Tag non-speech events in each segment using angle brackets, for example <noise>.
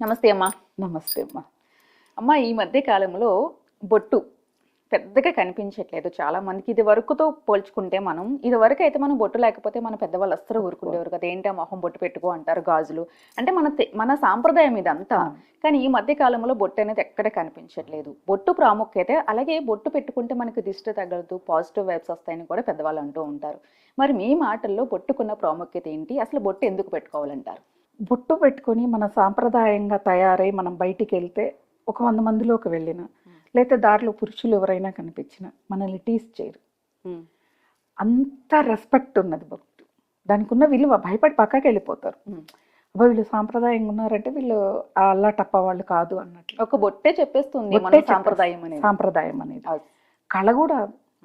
నమస్తే అమ్మా. నమస్తే అమ్మా. అమ్మ ఈ మధ్య కాలంలో బొట్టు పెద్దగా కనిపించట్లేదు. చాలా మందికి ఇది వరకుతో పోల్చుకుంటే మనం ఇది వరకు అయితే మనం బొట్టు లేకపోతే మన పెద్దవాళ్ళు అస్సలు ఊరుకుండేవారు కదా. ఏంటి ఆ మొహం బొట్టు పెట్టుకో అంటారు గాజులు. అంటే మన మన సాంప్రదాయం ఇదంతా. కానీ ఈ మధ్య కాలంలో బొట్టు అనేది ఎక్కడ కనిపించట్లేదు. బొట్టు ప్రాముఖ్యత అలాగే బొట్టు పెట్టుకుంటే మనకి దిష్టి తగలదు పాజిటివ్ వైబ్స్ వస్తాయని కూడా పెద్దవాళ్ళు అంటూ ఉంటారు. మరి మీ మాటల్లో బొట్టుకున్న ప్రాముఖ్యత ఏంటి? అసలు బొట్టు ఎందుకు పెట్టుకోవాలంటారు? బొట్టు పెట్టుకొని మన సాంప్రదాయంగా తయారై మనం బయటికి వెళ్తే ఒక వంద మందిలోకి వెళ్ళిన లేకపోతే దారిలో పురుషులు ఎవరైనా కనిపించిన మనల్ని టీస్ చేయరు. అంత రెస్పెక్ట్ ఉన్నది బొట్టు దానికి ఉన్న విలువ భయపడి పక్కకి వెళ్ళిపోతారు. అబ్బా వీళ్ళు సాంప్రదాయంగా ఉన్నారంటే వీళ్ళు ఆ అల్లా టప్ప వాళ్ళు కాదు అన్నట్లు. ఒక బొట్టే చెప్పేస్తుంది సాంప్రదాయం. అనేది. సాంప్రదాయం అనేది. కళ కూడా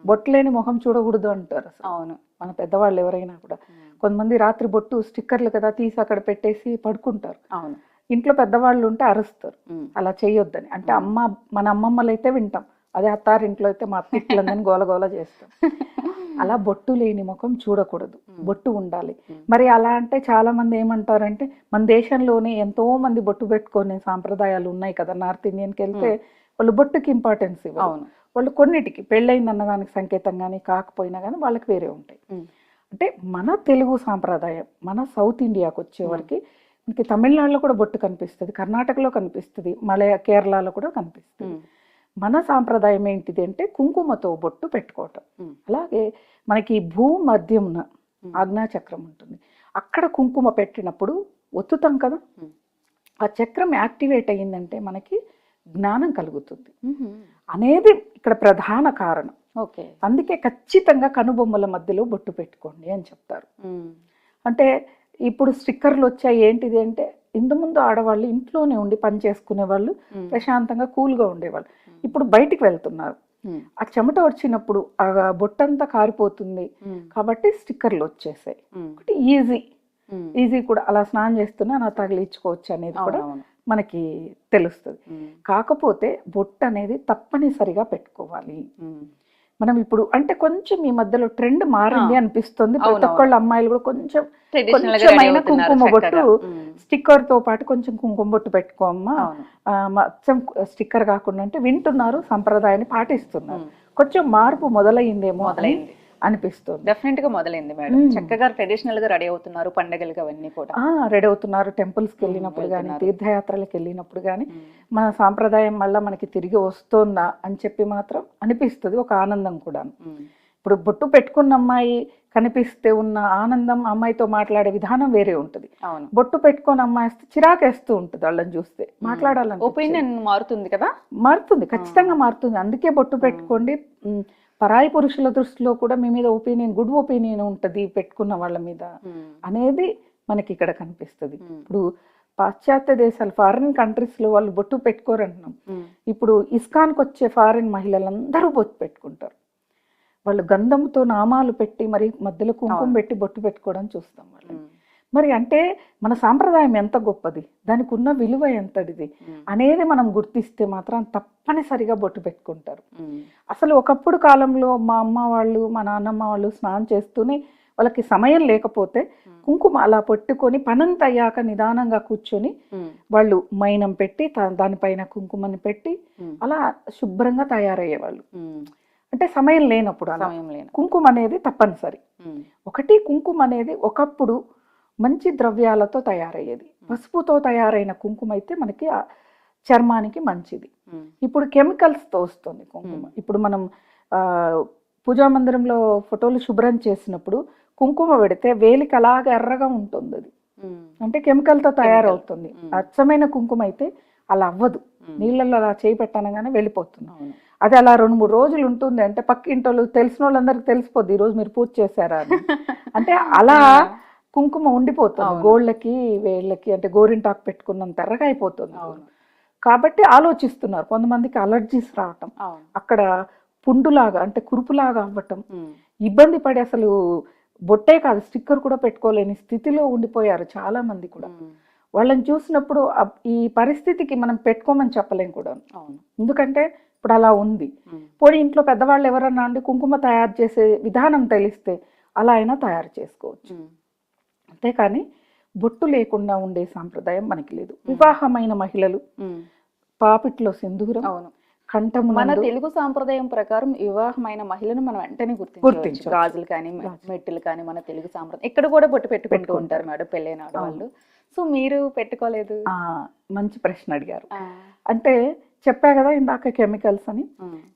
బొట్టు లేని ముఖం చూడకూడదు అంటారు అవును. మన పెద్దవాళ్ళు ఎవరైనా కూడా. కొంతమంది రాత్రి బొట్టు స్టిక్కర్లు కదా తీసి అక్కడ పెట్టేసి పడుకుంటారు. అవును. ఇంట్లో పెద్దవాళ్ళు ఉంటే అరుస్తారు. అలా చేయొద్దని. అంటే అమ్మ మన అమ్మమ్మలు అయితే వింటాం. అదే అత్తారింట్లో అయితే మా అత్తిట్లందని గోల గోల చేస్తాం. <laughs> అలా బొట్టు లేని ముఖం చూడకూడదు. బొట్టు ఉండాలి. మరి అలా అంటే చాలా మంది ఏమంటారంటే మన దేశంలోనే ఎంతో మంది బొట్టు పెట్టుకునే సాంప్రదాయాలు ఉన్నాయి కదా. నార్త్ ఇండియన్కి వెళ్తే వాళ్ళు బొట్టుకి ఇంపార్టెన్స్ ఇవ్వరు. అవును. వాళ్ళు కొన్నిటికి పెళ్ళయింది అన్నదానికి సంకేతం కానీ కాకపోయినా కానీ వాళ్ళకి వేరే ఉంటాయి. అంటే మన తెలుగు సాంప్రదాయం మన సౌత్ ఇండియాకి వచ్చేవరకు మనకి తమిళనాడులో కూడా బొట్టు కనిపిస్తుంది కర్ణాటకలో కనిపిస్తుంది మలయ కేరళలో కూడా కనిపిస్తుంది. మన సాంప్రదాయం ఏంటిది అంటే కుంకుమతో బొట్టు పెట్టుకోవటం. అలాగే మనకి భూ మధ్యమున ఆజ్ఞాచక్రం ఉంటుంది అక్కడ కుంకుమ పెట్టినప్పుడు ఒత్తుతాం కదా. ఆ చక్రం యాక్టివేట్ అయ్యిందంటే మనకి జ్ఞానం కలుగుతుంది. అనేది ఇక్కడ ప్రధాన కారణం ఓకే అందుకే ఖచ్చితంగా కనుబొమ్మల మధ్యలో బొట్టు పెట్టుకోండి అని చెప్తారు. అంటే ఇప్పుడు స్టిక్కర్లు వచ్చాయి ఏంటిది అంటే ఇంత ముందు ఆడవాళ్ళు ఇంట్లోనే ఉండి పని చేసుకునే వాళ్ళు. ప్రశాంతంగా కూల్గా ఉండేవాళ్ళు ఇప్పుడు బయటికి వెళ్తున్నారు. ఆ చెమట వచ్చినప్పుడు ఆ బొట్టంతా కారిపోతుంది. కాబట్టి స్టిక్కర్లు వచ్చేసాయి. ఒకటి ఈజీ. ఈజీ కూడా అలా స్నానం చేస్తున్నా నా తగిలించుకోవచ్చు అనేది కూడా. మనకి తెలుస్తుంది. కాకపోతే బొట్టు అనేది తప్పనిసరిగా పెట్టుకోవాలి. మనం ఇప్పుడు అంటే కొంచెం ఈ మధ్యలో ట్రెండ్ మారింది. అనిపిస్తుంది ప్రతి. ఒక్కళ్ళ అమ్మాయిలు కూడా కొంచెం కొంచెమైన కుంకుమ. బొట్టు. స్టిక్కర్తో పాటు కొంచెం కుంకుమ బొట్టు పెట్టుకోమ్మా మొత్తం స్టిక్కర్ కాకుండా అంటే వింటున్నారు సంప్రదాయాన్ని పాటిస్తున్నారు. కొంచెం మార్పు మొదలైందేమో మొదలైంది. అనిపిస్తుంది. డెఫినెట్గా మొదలైంది మేడం. చక్కగా ట్రెడిషనల్గా రెడీ అవుతున్నారు పండగలకి అవన్నీ కూడా. రెడీ అవుతున్నారు. టెంపుల్స్కి వెళ్ళినప్పుడు కానీ. తీర్థయాత్రలకు వెళ్ళినప్పుడు కానీ. మన సాంప్రదాయం మళ్ళీ మనకి తిరిగి వస్తుందా అని చెప్పి మాత్రం అనిపిస్తుంది. ఒక ఆనందం కూడా. ఇప్పుడు బొట్టు పెట్టుకున్న అమ్మాయి కనిపిస్తే ఉన్న ఆనందం అమ్మాయితో మాట్లాడే విధానం వేరే ఉంటుంది. బొట్టు పెట్టుకొని అమ్మాయి వస్తే చిరాకేస్తూ ఉంటుంది వాళ్ళని చూస్తే. మాట్లాడాలని ఒపీనియన్ మారుతుంది కదా? మారుతుంది. ఖచ్చితంగా మారుతుంది. అందుకే బొట్టు పెట్టుకోండి. పరాయి పురుషుల దృష్టిలో కూడా మీ మీద ఒపీనియన్ గుడ్ ఒపీనియన్ ఉంటుంది పెట్టుకున్న వాళ్ళ మీద ఉమ్. అనేది మనకి ఇక్కడ కనిపిస్తుంది ఉమ్. ఇప్పుడు పాశ్చాత్య దేశాలు ఫారిన్ కంట్రీస్లో వాళ్ళు బొట్టు పెట్టుకోరు అంటున్నాం ఉమ్. ఇప్పుడు ఇస్కాన్కి వచ్చే ఫారిన్ మహిళలందరూ బొట్టు పెట్టుకుంటారు వాళ్ళు గంధంతో నామాలు పెట్టి మరి మధ్యలో కుంకుమ. పెట్టి బొట్టు పెట్టుకోవడం చూస్తాం వాళ్ళు. మరి అంటే మన సాంప్రదాయం ఎంత గొప్పది దానికి ఉన్న విలువ ఎంతటిది. అనేది మనం గుర్తిస్తే మాత్రం తప్పనిసరిగా బొట్టు పెట్టుకుంటారు. అసలు ఒకప్పుడు కాలంలో మా అమ్మ వాళ్ళు మా నాన్నమ్మ వాళ్ళు స్నానం చేస్తూనే వాళ్ళకి సమయం లేకపోతే కుంకుమ అలా పెట్టుకొని పనంత అయ్యాక నిదానంగా కూర్చొని. వాళ్ళు మైనం పెట్టి దానిపైన కుంకుమని పెట్టి. అలా శుభ్రంగా తయారయ్యేవాళ్ళు. అంటే సమయం లేనప్పుడు అలా సమయం లేను కుంకుమ అనేది తప్పనిసరి. ఒకటి కుంకుమ అనేది ఒకప్పుడు మంచి ద్రవ్యాలతో తయారయ్యేది. పసుపుతో తయారైన కుంకుమ అయితే మనకి చర్మానికి మంచిది. ఇప్పుడు కెమికల్స్తో వస్తుంది కుంకుమ. ఇప్పుడు మనం ఆ, పూజా మందిరంలో ఫోటోలు శుభ్రం చేసినప్పుడు కుంకుమ పెడితే వేలికి అలాగ ఎర్రగా ఉంటుంది అది. అంటే కెమికల్తో తయారవుతుంది. అచ్చమైన కుంకుమ అయితే అలా అవ్వదు. నీళ్ళల్లో అలా చేయి పెట్టనగానే వెళ్ళిపోతుంది. అది అలా రెండు మూడు రోజులు ఉంటుంది. అంటే పక్కింటి వాళ్ళు తెలిసిన వాళ్ళందరికీ తెలిసిపోద్ది ఈరోజు మీరు పూజ చేశారా? అని. <laughs> అంటే అలా కుంకుమ ఉండిపోతుంది. గోళ్ళకి వేళ్ళకి అంటే గోరింటాకు పెట్టుకున్నంత ఎర్రగా అయిపోతుంది కాబట్టి ఆలోచిస్తున్నారు. కొంతమందికి అలర్జీస్ రావటం. అక్కడ పుండులాగా అంటే కురుపులాగా అవ్వటం. ఇబ్బంది పడి అసలు బొట్టే కాదు స్టిక్కర్ కూడా పెట్టుకోలేని స్థితిలో ఉండిపోయారు చాలా మంది కూడా. వాళ్ళని చూసినప్పుడు ఈ పరిస్థితికి మనం పెట్టుకోమని చెప్పలేం కూడా. ఎందుకంటే ఇప్పుడు అలా ఉంది. పోనీ ఇంట్లో పెద్దవాళ్ళు ఎవరన్నా అండి కుంకుమ తయారు చేసే విధానం తెలిస్తే అలా అయినా తయారు చేసుకోవచ్చు. అంతేకాని బొట్టు లేకుండా ఉండే సాంప్రదాయం మనకి లేదు. వివాహమైన మహిళలు పాపిట్లో సింధూరం అవును. కంఠము మన తెలుగు సాంప్రదాయం ప్రకారం వివాహమైన మహిళను మనం వెంటనే గుర్తించవచ్చు. గాజులు కానీ మెట్టులు కానీ మన తెలుగు సాంప్రదాయం. ఇక్కడ కూడా బొట్టు పెట్టుకుంటూ ఉంటారు మేడం పెళ్ళైన వాళ్ళు. సో మీరు పెట్టుకోలేదు? మంచి ప్రశ్న అడిగారు. అంటే చెప్పా కదా ఇందాక కెమికల్స్ అని.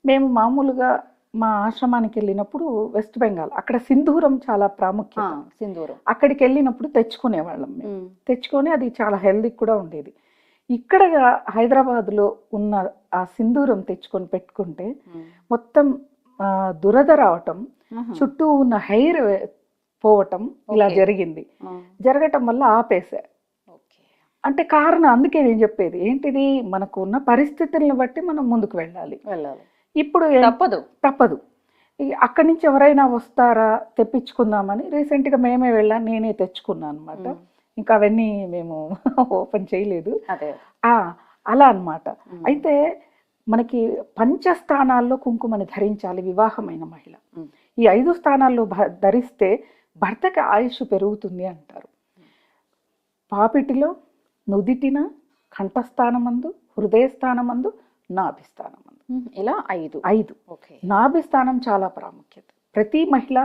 మేము మామూలుగా మా ఆశ్రమానికి వెళ్ళినప్పుడు వెస్ట్ బెంగాల్ అక్కడ సింధూరం చాలా ప్రాముఖ్యత. సింధూరం. అక్కడికి వెళ్ళినప్పుడు తెచ్చుకునేవాళ్ళం మేము. తెచ్చుకొని అది చాలా హెల్దీ కూడా ఉండేది. ఇక్కడ హైదరాబాద్లో ఉన్న ఆ సింధూరం తెచ్చుకొని పెట్టుకుంటే. మొత్తం దురద రావటం. చుట్టూ ఉన్న హెయిర్ పోవటం ఇలా. జరిగింది. జరగటం వల్ల ఆపేసా అంటే కారణం అందుకే నేను చెప్పేది ఏంటిది? మనకు ఉన్న పరిస్థితులను బట్టి మనం ముందుకు వెళ్ళాలి. వెళ్ళాలి. ఇప్పుడు తప్పదు. తప్పదు. అక్కడి నుంచి ఎవరైనా వస్తారా తెప్పించుకుందామని రీసెంట్గా మేమే వెళ్ళాం నేనే తెచ్చుకున్నాను అనమాట ఇంకా అవన్నీ మేము <laughs> ఓపెన్ చేయలేదు. అలా అన్నమాట. ఉమ్, అయితే మనకి పంచస్థానాల్లో కుంకుమని ధరించాలి వివాహమైన మహిళ. ఈ ఐదు స్థానాల్లో ధరిస్తే భర్తకి ఆయుష్ పెరుగుతుంది అంటారు. పాపిటిలో నుదిటిన కంఠస్థానమందు హృదయస్థానమందు నాభిస్థానమందు ఉమ్, ఇలా ఐదు. ఐదు. ఓకే. నాభిస్థానం చాలా ప్రాముఖ్యత. ప్రతి మహిళ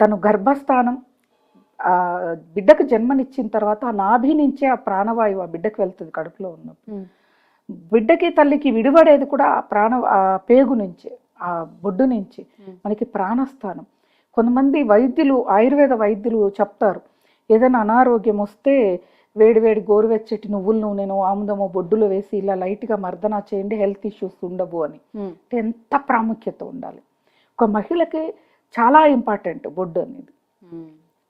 తను గర్భస్థానం బిడ్డకు జన్మనిచ్చిన తర్వాత ఆ నాభి నుంచే ఆ ప్రాణవాయువు ఆ బిడ్డకు వెళ్తుంది కడుపులో ఉన్నప్పుడు. బిడ్డకి తల్లికి విడిపడేది కూడా ఆ ప్రాణ ఆ పేగు నుంచే ఆ బొడ్డు నుంచి. మనకి ప్రాణస్థానం. కొంతమంది వైద్యులు ఆయుర్వేద వైద్యులు చెప్తారు. ఏదైనా అనారోగ్యం వస్తే వేడివేడి గోరువెచ్చటి నువ్వుల నూనెను ఆముదమో బొడ్డులో వేసి ఇలా లైట్గా మర్దన చేయండి హెల్త్ ఇష్యూస్ ఉండవు అని. ఎంత ప్రాముఖ్యత ఉండాలి? ఒక మహిళకి చాలా ఇంపార్టెంట్ బొడ్డు అనేది.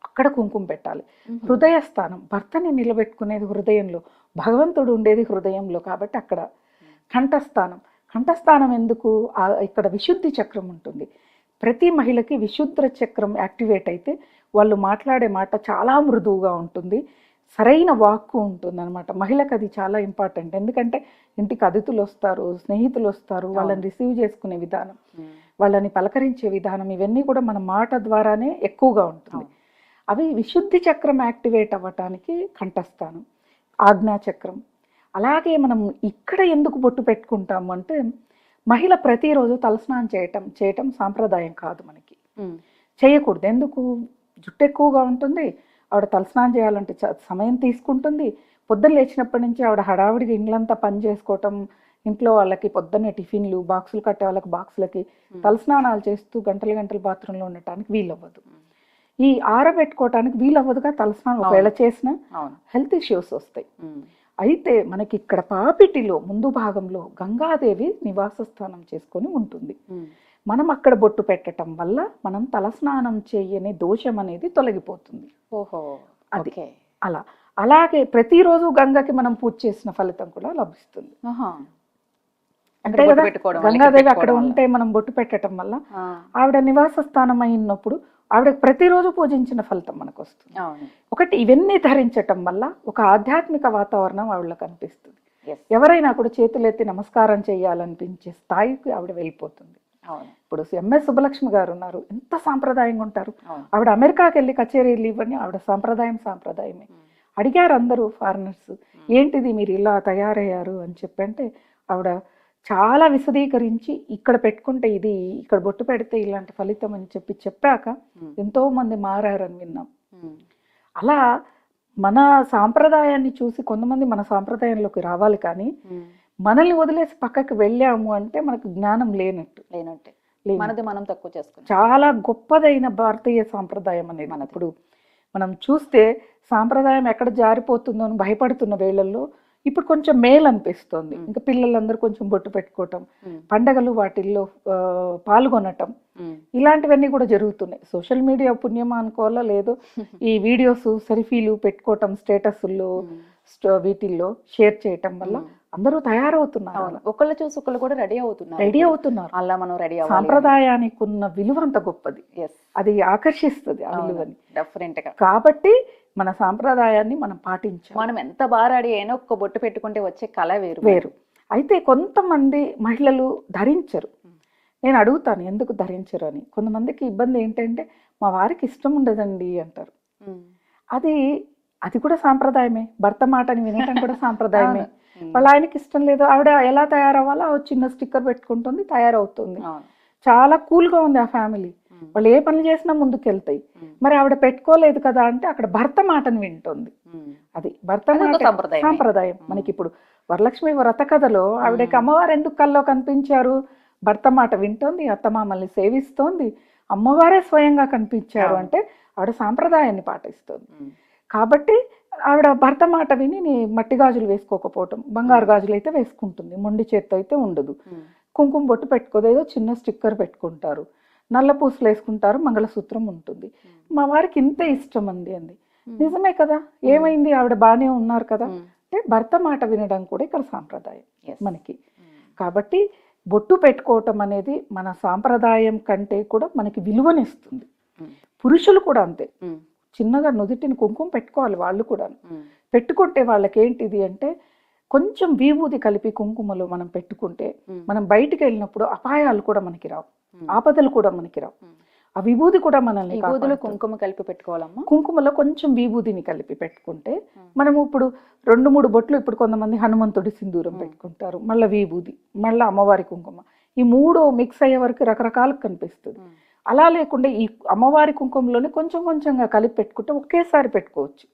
అక్కడ కుంకుమ పెట్టాలి. హృదయ స్థానం భర్తని నిలబెట్టుకునేది హృదయంలో భగవంతుడు ఉండేది హృదయంలో కాబట్టి అక్కడ కంఠస్థానం. కంఠస్థానం ఎందుకు? ఇక్కడ విశుద్ధి చక్రం ఉంటుంది. ప్రతి మహిళకి విశుద్ధ చక్రం యాక్టివేట్ అయితే వాళ్ళు మాట్లాడే మాట చాలా మృదువుగా ఉంటుంది. సరైన వాక్కు ఉంటుంది అనమాట మహిళకు అది చాలా ఇంపార్టెంట్. ఎందుకంటే ఇంటికి అతిథులు వస్తారు స్నేహితులు వస్తారు వాళ్ళని రిసీవ్ చేసుకునే విధానం వాళ్ళని పలకరించే విధానం ఇవన్నీ కూడా మన మాట ద్వారానే ఎక్కువగా ఉంటుంది. అవి విశుద్ధి చక్రం యాక్టివేట్ అవ్వటానికి కంఠస్థానం ఆజ్ఞా చక్రం. అలాగే మనం ఇక్కడ ఎందుకు బొట్టు పెట్టుకుంటాము అంటే మహిళ ప్రతిరోజు తలస్నానం చేయటం చేయటం సాంప్రదాయం కాదు మనకి. చేయకూడదు. ఎందుకు? జుట్టు ఎక్కువగా ఉంటుంది. ఆవిడ తలస్నానం చేయాలంటే సమయం తీసుకుంటుంది. పొద్దున్న లేచినప్పటి నుంచి ఆవిడ హడావిడిగా ఇండ్లంతా పని చేసుకోవటం ఇంట్లో వాళ్ళకి పొద్దున్నే టిఫిన్లు బాక్సులు కట్టే వాళ్ళకి బాక్సులకి తలస్నానాలు చేస్తూ గంటలు గంటలు బాత్రూంలో ఉండటానికి వీలవ్వదు. ఈ ఆరబెట్టుకోవటానికి వీలవ్వదుగా తలస్నానం ఒకవేళ చేసినా హెల్త్ ఇష్యూస్ వస్తాయి. అయితే మనకి ఇక్కడ పాపిటిలో ముందు భాగంలో గంగాదేవి నివాస స్థానం చేసుకొని ఉంటుంది. మనం అక్కడ బొట్టు పెట్టడం వల్ల మనం తలస్నానం చేయని దోషం అనేది తొలగిపోతుంది. ఓహో అది. అలా. అలాగే ప్రతిరోజు గంగకి మనం పూజ చేసిన ఫలితం కూడా లభిస్తుంది. బొట్టు కదా? గంగాదేవి అక్కడ ఉంటే మనం బొట్టు పెట్టడం వల్ల ఆవిడ నివాస స్థానం అయినప్పుడు ఆవిడ ప్రతిరోజు పూజించిన ఫలితం మనకు వస్తుంది ఒకటి ఇవన్నీ ధరించటం వల్ల ఒక ఆధ్యాత్మిక వాతావరణం ఆవిడలో కనిపిస్తుంది. ఎవరైనా కూడా చేతులెత్తి నమస్కారం చేయాలనిపించే స్థాయికి ఆవిడ వెళ్ళిపోతుంది. ఇప్పుడు ఎంఎస్ సుబ్బలక్ష్మి గారు ఉన్నారు. ఎంత సాంప్రదాయంగా ఉంటారు. ఆవిడ అమెరికాకి వెళ్ళి కచేరీలు ఇవ్వని ఆవిడ సాంప్రదాయం సాంప్రదాయమే. అడిగారు అందరూ ఫారినర్స్ ఏంటిది మీరు ఇలా తయారయ్యారు? అని చెప్పి అంటే ఆవిడ చాలా విశదీకరించి ఇక్కడ పెట్టుకుంటే ఇది ఇక్కడ బొట్టు పెడితే ఇలాంటి ఫలితం అని చెప్పి చెప్పాక ఎంతో మంది మారారని విన్నాం. అలా మన సాంప్రదాయాన్ని చూసి కొంతమంది మన సాంప్రదాయంలోకి రావాలి కానీ మనల్ని వదిలేసి పక్కకి వెళ్ళాము అంటే మనకు జ్ఞానం లేనట్టు లేనట్టే. మనది మనం తక్కువ చేసుకుంటాం చాలా గొప్పదైన భారతీయ సాంప్రదాయం అనేది మనది. ఇప్పుడు మనం చూస్తే సాంప్రదాయం ఎక్కడ జారిపోతుందో అని భయపడుతున్న వేళల్లో ఇప్పుడు కొంచెం మేలు అనిపిస్తుంది. ఇంకా పిల్లలందరూ కొంచెం బొట్టు పెట్టుకోవటం పండగలు వాటిల్లో పాల్గొనటం ఇలాంటివన్నీ కూడా జరుగుతున్నాయి సోషల్ మీడియా పుణ్యమా అనుకోవాలా లేదో <laughs> ఈ వీడియోస్ సెల్ఫీలు పెట్టుకోవటం స్టేటస్ల్లో వీటిల్లో షేర్ చేయటం వల్ల. అందరూ తయారవుతున్నారు ఒకళ్ళు చూసి ఒకళ్ళు కూడా రెడీ అవుతున్నారు. రెడీ అవుతున్నారు. అలా మనం రెడీ సాంప్రదాయానికి ఉన్న విలువ అంత గొప్పది. అది ఆకర్షిస్తుంది ఆ విలువని. డెఫరెంట్గా. కాబట్టి మన సాంప్రదాయాన్ని మనం పాటించాలి. మనం ఎంత బాగా రెడీ అయినా ఒక్క బొట్టు పెట్టుకుంటే వచ్చే కళ వేరు. వేరు. అయితే కొంతమంది మహిళలు ధరించరు. నేను అడుగుతాను ఎందుకు ధరించరు అని. కొంతమందికి ఇబ్బంది ఏంటంటే మా వారికి ఇష్టం ఉండదండి అంటారు. అది అది కూడా సాంప్రదాయమే భర్త మాటని వినటం కూడా సాంప్రదాయమే. వాళ్ళ ఆయనకి ఇష్టం లేదు ఆవిడ ఎలా తయారవ్వాలో ఆ చిన్న స్టిక్కర్ పెట్టుకుంటుంది తయారవుతుంది. చాలా కూల్గా ఉంది ఆ ఫ్యామిలీ. వాళ్ళు ఏ పనులు చేసినా ముందుకెళ్తాయి. మరి ఆవిడ పెట్టుకోలేదు కదా అంటే అక్కడ భర్త మాటను వింటుంది. అది భర్త మాట. సాంప్రదాయం. మనకి ఇప్పుడు వరలక్ష్మి వ్రత కథలో ఆవిడకి. అమ్మవారు ఎందుకు కల్లో కనిపించారు భర్త మాట వింటోంది అత్తమామల్ని సేవిస్తోంది అమ్మవారే స్వయంగా కనిపించారు. అంటే ఆవిడ సాంప్రదాయాన్ని పాటిస్తుంది. కాబట్టి ఆవిడ భర్త మాట విని నీ మట్టి గాజులు వేసుకోకపోవటం బంగారు గాజులు అయితే వేసుకుంటుంది మొండి చేత్తో అయితే ఉండదు. కుంకుమ బొట్టు పెట్టుకోదు ఏదో చిన్న స్టిక్కర్ పెట్టుకుంటారు నల్ల పూసలు వేసుకుంటారు మంగళసూత్రం ఉంటుంది. మా వారికి ఇంతే ఇష్టం అంది అంది. నిజమే కదా ఏమైంది ఆవిడ బాగానే ఉన్నారు కదా. అంటే భర్త మాట వినడం కూడా ఇక్కడ సాంప్రదాయం. మనకి. కాబట్టి బొట్టు పెట్టుకోవటం అనేది మన సాంప్రదాయం కంటే కూడా మనకి విలువనిస్తుంది. పురుషులు కూడా అంతే. చిన్నగా నుదుటిని కుంకుమ పెట్టుకోవాలి వాళ్ళు కూడా. పెట్టుకుంటే వాళ్ళకి ఏంటిది అంటే కొంచెం విభూది కలిపి కుంకుమలో మనం పెట్టుకుంటే. మనం బయటికి వెళ్ళినప్పుడు అపాయాలు కూడా మనకి రావు. ఆపదలు కూడా మనకి రావు. ఆ విభూది కూడా మనల్ని. కుంకుమ కలిపి పెట్టుకోవాలమ్మా కుంకుమలో కొంచెం విభూదిని కలిపి పెట్టుకుంటే. మనము ఇప్పుడు రెండు మూడు బొట్లు ఇప్పుడు కొంతమంది హనుమంతుడి సింధూరం. పెట్టుకుంటారు మళ్ళీ విభూది మళ్ళీ అమ్మవారి కుంకుమ ఈ మూడు మిక్స్ అయ్యే వరకు రకరకాలు కనిపిస్తుంది. అలా లేకుండా ఈ అమ్మవారి కుంకుమలోనే కొంచెం కొంచెంగా కలిపి పెట్టుకుంటే ఒకేసారి పెట్టుకోవచ్చు.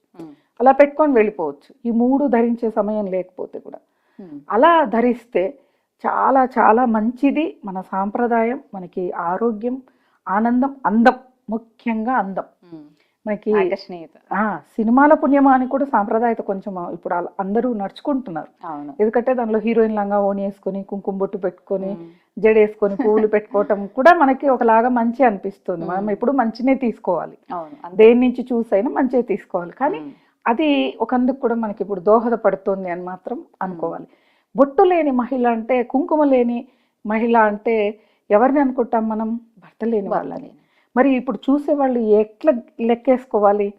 అలా పెట్టుకొని వెళ్ళిపోవచ్చు ఈ మూడు ధరించే సమయం లేకపోతే కూడా. అలా ధరిస్తే చాలా చాలా మంచిది మన సాంప్రదాయం మనకి ఆరోగ్యం ఆనందం అందం ముఖ్యంగా అందం. మనకి సినిమాల పుణ్యమా అని కూడా సాంప్రదాయత కొంచెం ఇప్పుడు అందరూ నడుచుకుంటున్నారు. ఎందుకంటే దానిలో హీరోయిన్ లంగా ఓని వేసుకొని కుంకుమ బొట్టు పెట్టుకొని. జడేసుకొని పువ్వులు పెట్టుకోవటం <laughs> కూడా మనకి ఒకలాగా మంచి అనిపిస్తుంది. మనం మ్మ్. ఎప్పుడు మంచినే తీసుకోవాలి. దేని నుంచి చూసైనా మంచిగా తీసుకోవాలి. కానీ. అది ఒకందుకు కూడా మనకి ఇప్పుడు దోహదపడుతుంది అని మాత్రం అనుకోవాలి. బొట్టు లేని మహిళ అంటే కుంకుమ లేని మహిళ అంటే ఎవరిని అనుకుంటాం మనం? భర్త లేని వాళ్ళని. మరి ఇప్పుడు చూసే వాళ్ళు ఎట్లా లెక్కేసుకోవాలి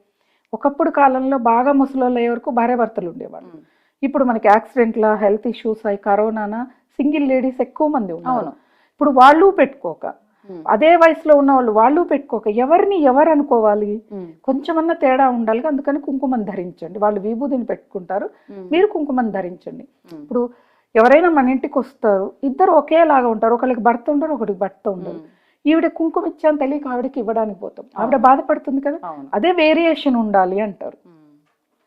ఒకప్పుడు కాలంలో బాగా ముసలోళ్ళు అయ్యే వరకు భార్య భర్తలు ఉండేవాళ్ళు. ఇప్పుడు మనకి యాక్సిడెంట్ల హెల్త్ ఇష్యూస్ అయి కరోనాన సింగిల్ లేడీస్ ఎక్కువ మంది ఉన్నారు అవును ఇప్పుడు వాళ్ళు పెట్టుకోక. అదే వయసులో ఉన్న వాళ్ళు వాళ్ళు పెట్టుకోక ఎవరిని ఎవరు అనుకోవాలి. కొంచెమన్నా తేడా ఉండాలి అందుకని కుంకుమని ధరించండి వాళ్ళు విభూదిని పెట్టుకుంటారు. మీరు కుంకుమని ధరించండి. ఇప్పుడు ఎవరైనా మన ఇంటికి వస్తారు ఇద్దరు ఒకేలాగా ఉంటారు ఒకరికి భర్త ఉండరు ఒకరికి భర్త ఉండరు. ఈవిడ కుంకుమ ఇచ్చాను తెలియక ఆవిడకి ఇవ్వడానికి పోతాం. ఆవిడ బాధపడుతుంది కదా? అదే వేరియేషన్ ఉండాలి అంటారు.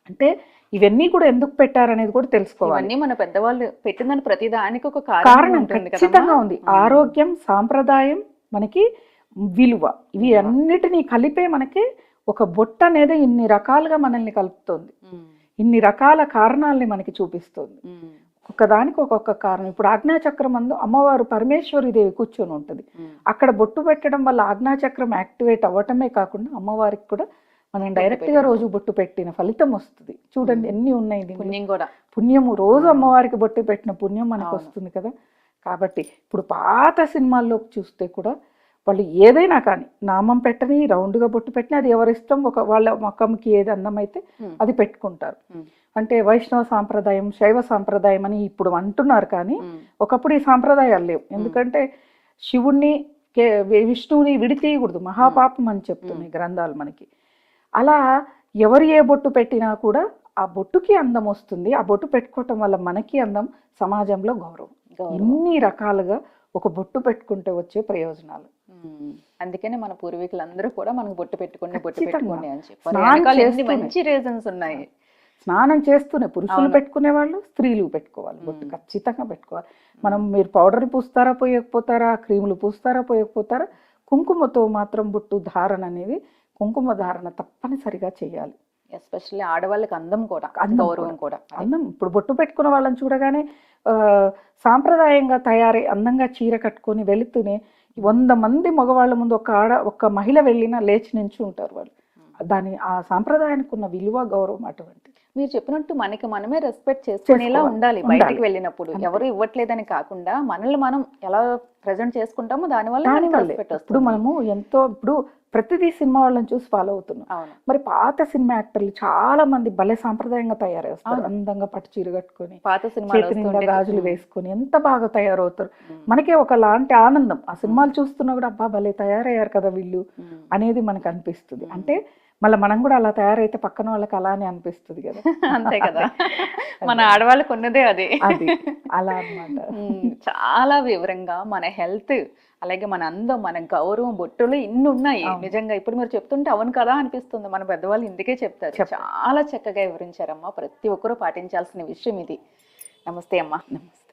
అంటే ఇవన్నీ కూడా ఎందుకు పెట్టారనేది కూడా తెలుసుకోవాలి. మన పెద్దవాళ్ళు పెట్టిందని ప్రతి దానికి ఒక కారణం ఖచ్చితంగా? ఉంది. ఆరోగ్యం సాంప్రదాయం మనకి విలువ. ఇవి. అన్నిటినీ కలిపే మనకి ఒక బొట్ట అనేది ఇన్ని రకాలుగా మనల్ని కలుపుతుంది. ఇన్ని రకాల కారణాలని మనకి చూపిస్తుంది. ఉమ్. ఒక్కదానికి ఒక్కొక్క కారణం ఇప్పుడు ఆజ్ఞాచక్రం మందు అమ్మవారు పరమేశ్వరి దేవి కూర్చొని ఉంటుంది. అక్కడ బొట్టు పెట్టడం వల్ల ఆజ్ఞాచక్రం యాక్టివేట్ అవ్వటమే కాకుండా అమ్మవారికి కూడా మనం డైరెక్ట్గా రోజు బొట్టు పెట్టిన ఫలితం వస్తుంది చూడండి ఎన్ని ఉన్నాయి. పుణ్యం కూడా పుణ్యము రోజు. అమ్మవారికి బొట్టు పెట్టిన పుణ్యం మనకు. వస్తుంది కదా కాబట్టి ఇప్పుడు పాత సినిమాల్లో చూస్తే కూడా వాళ్ళు ఏదైనా కానీ నామం పెట్టని రౌండ్గా బొట్టు పెట్టిన అది ఎవరి ఇష్టం ఒక వాళ్ళ మొక్కకి ఏది అందమైతే. అది పెట్టుకుంటారు. అంటే వైష్ణవ సాంప్రదాయం శైవ సాంప్రదాయం అని ఇప్పుడు అంటున్నారు కానీ. ఒకప్పుడు ఈ సాంప్రదాయాలు లేవు ఎందుకంటే శివుణ్ణి కే- విష్ణువుని విడితీయకూడదు మహాపాపం అని చెప్తున్నాయి గ్రంథాలు మనకి అలా ఎవరు ఏ బొట్టు పెట్టినా కూడా ఆ బొట్టుకి అందం వస్తుంది ఆ బొట్టు పెట్టుకోవటం వల్ల మనకి అందం సమాజంలో గౌరవం. ఇన్ని రకాలుగా ఒక బొట్టు పెట్టుకుంటే వచ్చే ప్రయోజనాలు. అందుకనే మన పూర్వీకులందరూ కూడా మనకు బొట్టు పెట్టుకోండి బొట్టు. పెట్టుకోండి అని చెప్పారు. మంచి రీజన్స్ ఉన్నాయి? స్నానం చేస్తూనే. పురుషులు. పెట్టుకునే వాళ్ళు స్త్రీలు పెట్టుకోవాలి. బొట్టు. ఖచ్చితంగా పెట్టుకోవాలి. మనం మీరు పౌడర్ పూస్తారా పోయకపోతారా క్రీములు పూస్తారా పోయకపోతారా? కుంకుమతో మాత్రం బొట్టు ధారణ అనేది కుంకుమ ధారణ తప్పనిసరిగా చేయాలి. ఎస్పెషల్లీ ఆడవాళ్ళకి అందం కూడా అందం గౌరవం కూడా. అదే. ఇప్పుడు బొట్టు పెట్టుకున్న వాళ్ళని చూడగానే సాంప్రదాయంగా తయారై అందంగా చీర కట్టుకొని వెళుతూనే వంద మంది మగవాళ్ళ ముందు ఒక ఆడ ఒక మహిళ వెళ్ళినా లేచి నుంచి ఉంటారు వాళ్ళు దాని ఆ సాంప్రదాయానికి ఉన్న విలువ గౌరవం అటువంటి మీరు చెప్పినట్టు మనకి మనమే రెస్పెక్ట్ చేసుకునేలా. ఉండాలి. బయటికి వెళ్ళినప్పుడు. ఎవరు ఇవ్వట్లేదని కాకుండా మనల్ని మనం ఎలా ప్రజెంట్ చేసుకుంటామో దాని వల్ల దాని మనకి వల్లే రెస్పెక్ట్ ఇప్పుడు వస్తుంది. మనము ఎంతో ఇప్పుడు ప్రతిదీ సినిమా వాళ్ళని చూసి ఫాలో అవుతున్నాం. మరి పాత సినిమా యాక్టర్లు చాలా మంది భలే సాంప్రదాయంగా తయారవుతారు అవును. అందంగా పట్టు చీర కట్టుకొని పాత వస్తుంటే గాజులు వేసుకొని ఎంత బాగా తయారవుతారు. మనకే ఒక లాంటి ఆనందం. ఆ సినిమాలు చూస్తున్నా కూడా అబ్బా భలే తయారయ్యారు కదా వీళ్ళు అనేది మనకు అనిపిస్తుంది. అంటే మళ్ళీ మనం కూడా అలా తయారైతే పక్కన వాళ్ళకి అలానే అనిపిస్తుంది కదా. అంతే కదా. మన ఆడవాళ్ళకు ఉన్నదే అదే. అది. అలా అన్నమాట. <laughs> ఉమ్, చాలా వివరంగా మన హెల్త్ అలాగే మన అందం మన గౌరవం బొట్టులు ఇన్ని ఉన్నాయి. నిజంగా ఇప్పుడు మీరు చెప్తుంటే అవును కదా అనిపిస్తుంది. మన పెద్దవాళ్ళు ఇందుకే చెప్తారు. చెప్తారు. చాలా చక్కగా వివరించారమ్మా. ప్రతి ఒక్కరూ పాటించాల్సిన విషయం ఇది. నమస్తే అమ్మా. నమస్తే.